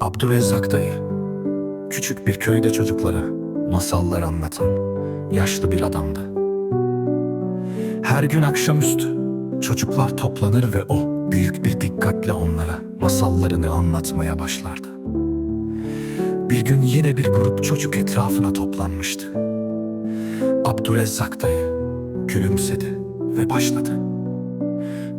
Abdürezzak dayı, küçük bir köyde çocuklara masallar anlatan yaşlı bir adamdı. Her gün akşamüstü çocuklar toplanır ve o büyük bir dikkatle onlara masallarını anlatmaya başlardı. Bir gün yine bir grup çocuk etrafına toplanmıştı. Abdürezzak dayı gülümsedi ve başladı.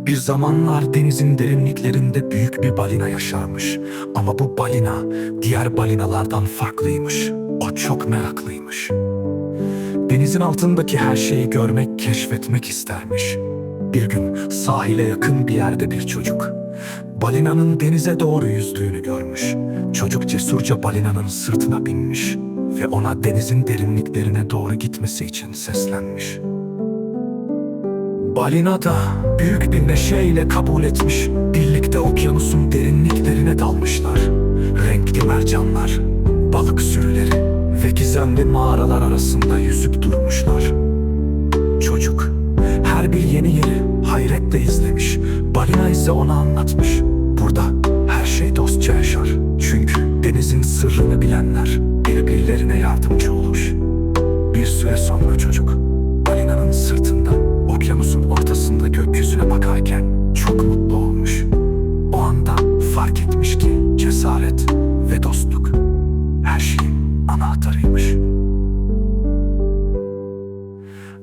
Bir zamanlar denizin derinliklerinde büyük bir balina yaşarmış. Ama bu balina diğer balinalardan farklıymış. O çok meraklıymış. Denizin altındaki her şeyi görmek, keşfetmek istermiş. Bir gün sahile yakın bir yerde bir çocuk balinanın denize doğru yüzdüğünü görmüş. Çocuk cesurca balinanın sırtına binmiş ve ona denizin derinliklerine doğru gitmesi için seslenmiş. Balina da büyük bir neşeyle kabul etmiş. Birlikte okyanusun derinliklerine dalmışlar. Renkli mercanlar, balık sürüleri ve gizemli mağaralar arasında yüzüp durmuşlar. Çocuk her bir yeni yeri hayretle izlemiş. Balina ise ona anlatmış. Burada her şey dostça yaşar. Çünkü denizin sırrını bilenler birbirlerine yardımcı olur.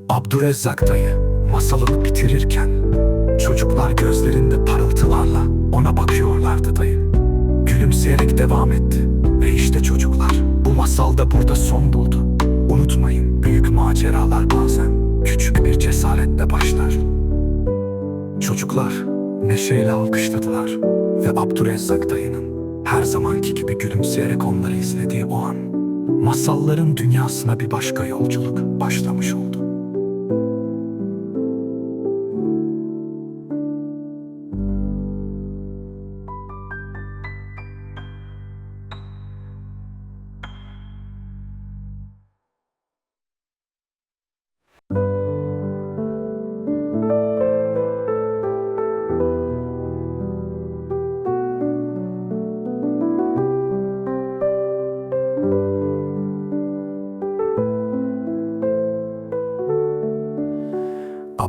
Abdürezzak dayı masalını bitirirken çocuklar gözlerinde parıltılarla ona bakıyorlardı dayı. Gülümseyerek devam etti ve işte çocuklar bu masal da burada son buldu. Unutmayın büyük maceralar bazen küçük bir cesaretle başlar. Çocuklar neşeyle alkışladılar ve Abdürezzak dayının her zamanki gibi gülümseyerek onları izlediği o an masalların dünyasına bir başka yolculuk başlamış oldu.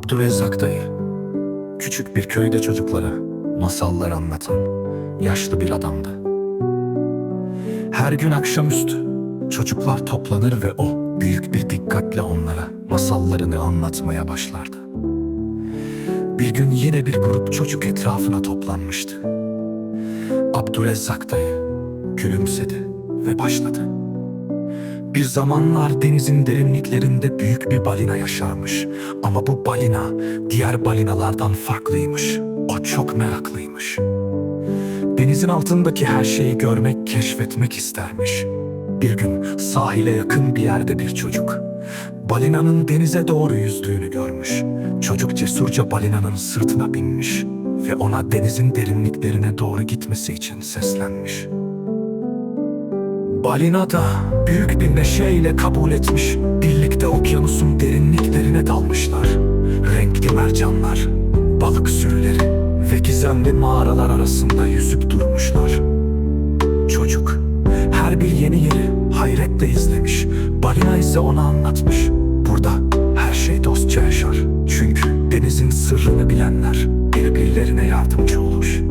Abdürezzak dayı, küçük bir köyde çocuklara masallar anlatan yaşlı bir adamdı. Her gün akşamüstü çocuklar toplanır ve o büyük bir dikkatle onlara masallarını anlatmaya başlardı. Bir gün yine bir grup çocuk etrafına toplanmıştı. Abdürezzak dayı gülümsedi ve başladı. Bir zamanlar denizin derinliklerinde büyük bir balina yaşarmış. Ama bu balina diğer balinalardan farklıymış. O çok meraklıymış. Denizin altındaki her şeyi görmek, keşfetmek istermiş. Bir gün sahile yakın bir yerde bir çocuk balinanın denize doğru yüzdüğünü görmüş. Çocuk cesurca balinanın sırtına binmiş ve ona denizin derinliklerine doğru gitmesi için seslenmiş. Balina da büyük bir neşeyle kabul etmiş. Birlikte okyanusun derinliklerine dalmışlar. Renkli mercanlar, balık sürüleri ve gizemli mağaralar arasında yüzüp durmuşlar. Çocuk her bir yeni yeri hayretle izlemiş. Balina ise ona anlatmış. Burada her şey dostça yaşar. Çünkü denizin sırrını bilenler birbirlerine yardımcı olur.